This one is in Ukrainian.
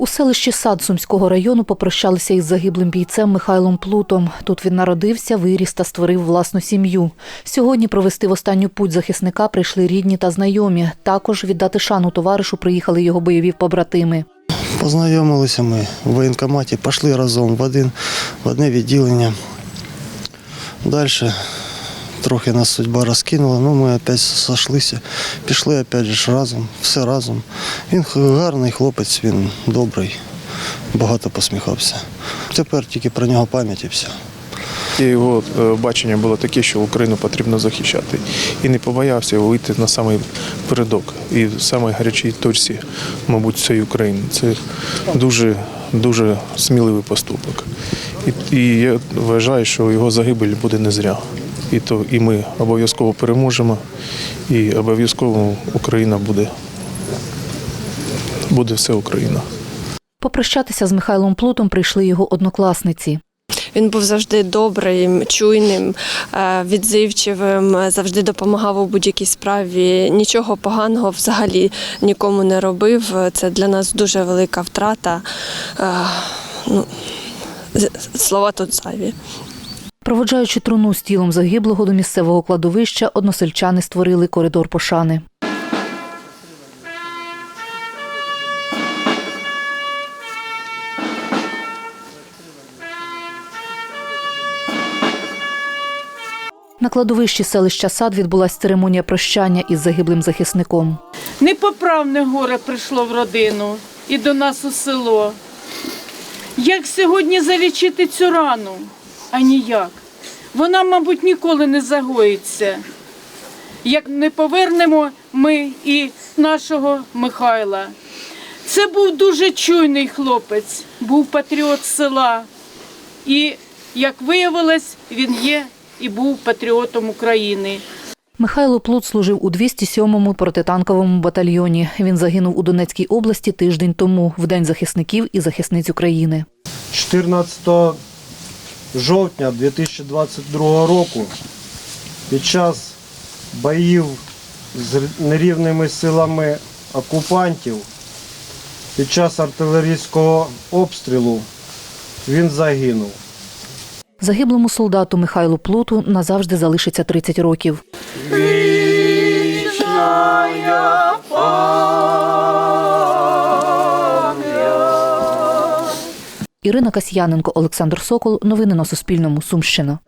У селищі Сад Сумського району попрощалися із загиблим бійцем Михайлом Плутом. Тут він народився, виріс та створив власну сім'ю. Сьогодні провести в останню путь захисника прийшли рідні та знайомі. Також віддати шану товаришу приїхали його бойові побратими. Познайомилися ми в воєнкоматі, пішли разом в, один, в одне відділення. Далі трохи нас судьба розкинула, ну ми опять сошлися, пішли опять ж разом, все разом. Він гарний хлопець, він добрий, багато посміхався. Тепер тільки про нього пам'ять і все. Його е, бачення було таке, що Україну потрібно захищати. І не побоявся вийти на самий передок і в самій гарячій точці, мабуть, цієї України. Це дуже, дуже сміливий поступок. І, і я вважаю, що його загибель буде не зря. І то і ми обов'язково переможемо, і обов'язково Україна буде. Буде все Україна. Попрощатися з Михайлом Плутом прийшли його однокласниці. Він був завжди добрим, чуйним, е, відзивчивим, завжди допомагав у будь-якій справі. Нічого поганого взагалі нікому не робив. Це для нас дуже велика втрата. Е, Ну, слова тут зайві. Проводжаючи труну з тілом загиблого до місцевого кладовища, односельчани створили коридор пошани. На кладовищі селища Сад відбулася церемонія прощання із загиблим захисником. Непоправне горе прийшло в родину і до нас у село. Як сьогодні залічити цю рану? А ніяк. Вона, мабуть, ніколи не загоїться. Як не повернемо ми і нашого Михайла. Це був дуже чуйний хлопець, був патріот села. І, як виявилось, він є і був патріотом України. Михайло Плут служив у 207-му протитанковому батальйоні. Він загинув у Донецькій області тиждень тому, в День захисників і захисниць України. 14 жовтня 2022 року під час боїв з нерівними силами окупантів, під час артилерійського обстрілу він загинув. Загиблому солдату Михайлу Плуту назавжди залишиться 30 років. Ірина Касьяненко, Олександр Сокол. Новини на Суспільному. Сумщина.